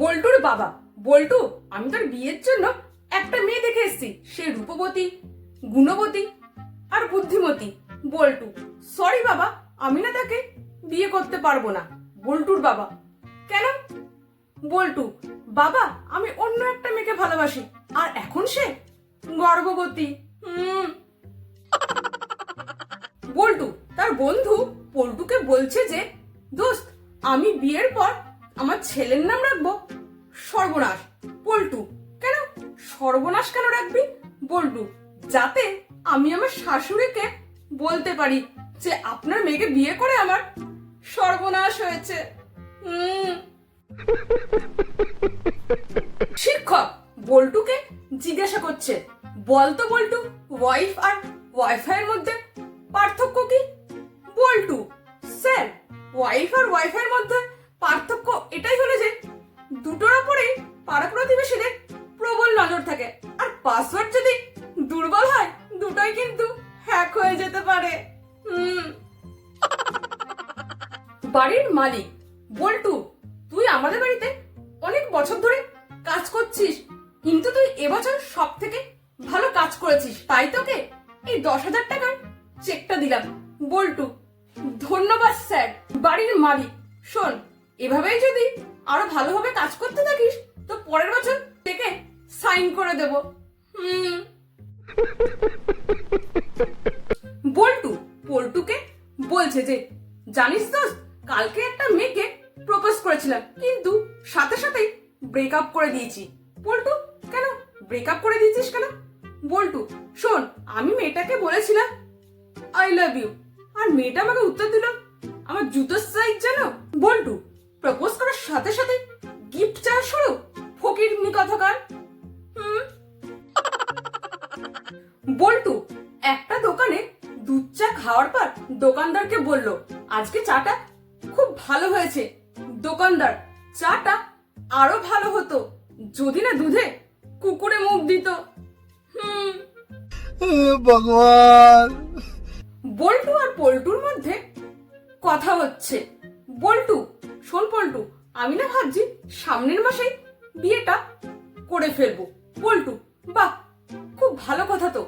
বল্টুর বাবা। বল্টু, আমি তোর বিয়ের জন্য একটা মেয়ে দেখে এসেছি। সে রূপবতী, গুণবতী আর বুদ্ধিমতী। বল্টু সরি বাবা, আমি না তাকে বিয়ে করতে পারব না। বল্টুর বাবা। কেন? বল্টু, বাবা, আমি অন্য একটা মেয়েকে ভালোবাসি। আর এখন সে গর্ভবতী। বল্টু, তার বন্ধু পল্টুকে বলছে যে, দোস্ত, আমি বিয়ের পর আমার ছেলের নাম রাখব সর্বনাশ, পল্টু। কেন? সর্বনাশ কেন রাখবি? বল্টু, যাতে আমি আমার শাশুড়িকে বলতে পারি যে আপনার মেয়েকে বিয়ে করে আমার সর্বনাশ হয়েছে। শিক্ষক বল্টুকে জিজ্ঞাসা করছে বলতো বল্টু ওয়াইফ আর ওয়াইফাই এর মধ্যে পার্থক্য কি? বল্টু স্যার ওয়াইফ আর ওয়াইফাই এর মধ্যে পার্থক্য এটাই হলো যে দুটোর উপরেই পাড়া প্রতিবেশীদের প্রবল নজর থাকে। আর পাসওয়ার্ড যদি দুর্বল হয়, দুটোই কিন্তু হ্যাক হয়ে যেতে পারে। হুম। বাড়ির মালিক, বল্টু, তুই আমাদের বাড়িতে অনেক বছর ধরে কাজ করছিস। কিন্তু তুই এবছর সব থেকে ভালো কাজ করেছিস, তাই তোকে এই দশ হাজার টাকার চেকটা দিলাম। বল্টু, ধন্যবাদ, স্যার। বাড়ির মালিক, শোন, এভাবেই যদি আরও ভালোভাবে কাজ করতে থাকিস, তো পরের বছর থেকে সাইন করে দেব। বল্টু, পল্টুকে বলছে যে, জানিস তো কালকে একটা মেয়েকে প্রপোজ করেছিলাম, কিন্তু সাথে সাথেই ব্রেকআপ করে দিয়েছি। পল্টু, কেন? ব্রেকআপ করে দিয়েছিস কেন? বল্টু, শোন, আমি মেয়েটাকে বলেছিলাম আই লাভ ইউ আর মেয়েটা আমাকে উত্তর দিল, আমার জুতোর সাইজ জানো? বল্টু প্রপোজ করার সাথে সাথে গিফট চাওয়া শুরু ফকির নি কথাকার বল্টু একটা দোকানে দুধ চা খাওয়ার পর দোকানদারকে বলল আজকে চাটা খুব ভালো হয়েছে। দোকানদার চাটা আরও ভালো হতো। যদি না দুধে কুকুরে মুখ দিত। হুম। ভগবান। বল্টু আর পল্টুর মধ্যে কথা হচ্ছে। বল্টু শোন পল্টু, আমি না ভাবছি সামনের মাসে বিয়েটা করে ফেলব। বল্টু বাহ, খুব ভালো কথা তো।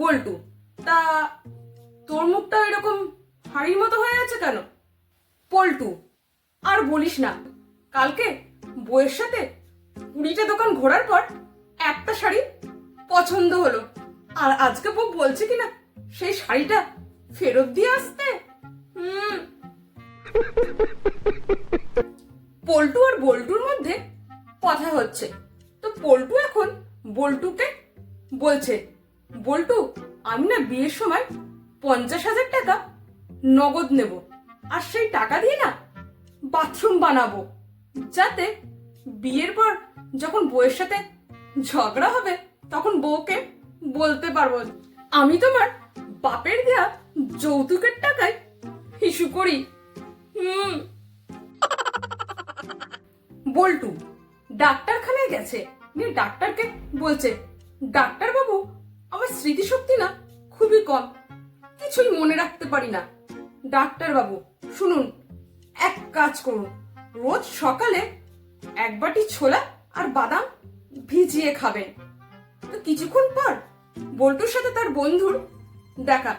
বল্টু, তা তোর মুখটা এরকম হাড়ির মতো হয়ে আছে কেন? পল্টু, আর বলিস না, কালকে বইয়ের সাথে কুড়িটা দোকান ঘোরার পর একটা শাড়ি পছন্দ হলো। আর আজকে বউ বলছে কিনা, সেই শাড়িটা ফেরত দিয়ে আসতে? হুম। পল্টু আর বল্টুর মধ্যে কথা হচ্ছে। তো পল্টু এখন বল্টুকে বলছে, বল্টু, আমি না বিয়ের সময় পঞ্চাশ হাজার টাকা নগদ নেব আর সেই টাকা দিয়ে না বাথরুম বানাবো। যাতে বিয়ের পর যখন বউয়ের সাথে ঝগড়া হবে, তখন বউকে বলতে পারব আমি তোমার বাপের দেয়া যৌতুকের টাকায় হিসু করি। হুম। বল্টু, ডাক্তারখানায় গেছে। নিয়ে ডাক্তারকে বলছে ডাক্তার বাবু আমার স্মৃতিশক্তি না খুবই কম। কিছুই মনে রাখতে পারি না। ডাক্তার বাবু শুনুন, এক কাজ করুন। রোজ সকালে এক বাটি ছোলা আর বাদাম ভিজিয়ে খাবেন। তো কিছুক্ষণ পর বল্টুর সাথে তার বন্ধুর দেখা।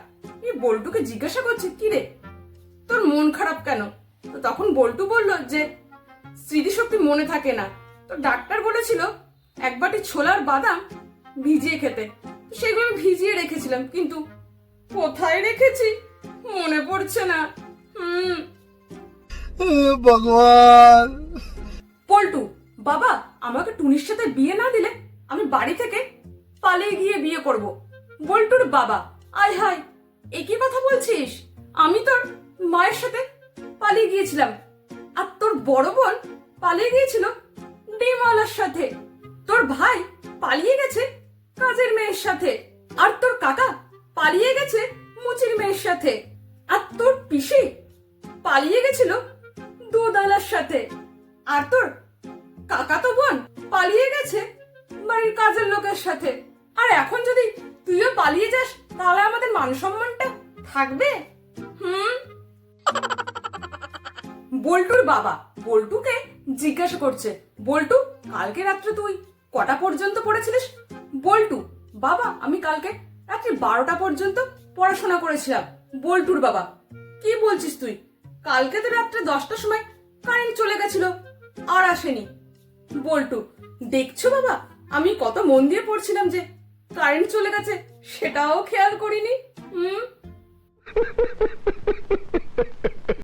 বল্টুকে জিজ্ঞাসা করছে কি রে তোর মন খারাপ কেন? তো তখন বল্টু বলল যে স্মৃতিশক্তি মনে থাকে না। তো ডাক্তার বলেছিল এক বাটি ছোলার বাদাম ভিজিয়ে খেতে। সেগুলো আমি ভিজিয়ে রেখেছিলাম কিন্তু কোথায় রেখেছি? মনে পড়ছে না। হুম। ভগবান! পল্টু বাবা আমাকে টুনির সাথে বিয়ে না দিলে আমি বাড়ি থেকে পালিয়ে গিয়ে বিয়ে করব। বল্টুর বাবা আয় হায় একই কথা বলছিস? আমি তোর মায়ের সাথে পালিয়ে গিয়েছিলাম। আর তোর বড় বোন পালিয়ে গিয়েছিল ডিমওয়ালার সাথে। তোর ভাই পালিয়ে গেছে কাজের মেয়ের সাথে, আর তোর কাকা পালিয়ে গেছে মুচির মেয়ের সাথে, আর তোর পিসি পালিয়ে গেছিল দুদালার সাথে, আর তোর কাকা তো বোন পালিয়ে গেছে বাড়ির কাজের লোকের সাথে। আর এখন যদি তুইও পালিয়ে যাস, তাহলে আমাদের মান সম্মানটা থাকবে? হুম? বল্টুর বাবা, বল্টুকে জিজ্ঞাসা করছে, বল্টু, কালকে রাত্রে তুই কটা পর্যন্ত পড়েছিলিস? বল্টু, বাবা, আমি কালকে রাত্রি বারোটা পর্যন্ত পড়াশোনা করেছিলাম। বল্টুর বাবা, কি বলছিস তুই? কালকে তো রাত্রে দশটার সময় কারেন্ট চলে গেছিল, আর আসেনি। বল্টু, দেখছ বাবা, আমি কত মন দিয়ে পড়ছিলাম যে কারেন্ট চলে গেছে, সেটাও খেয়াল করিনি। হুম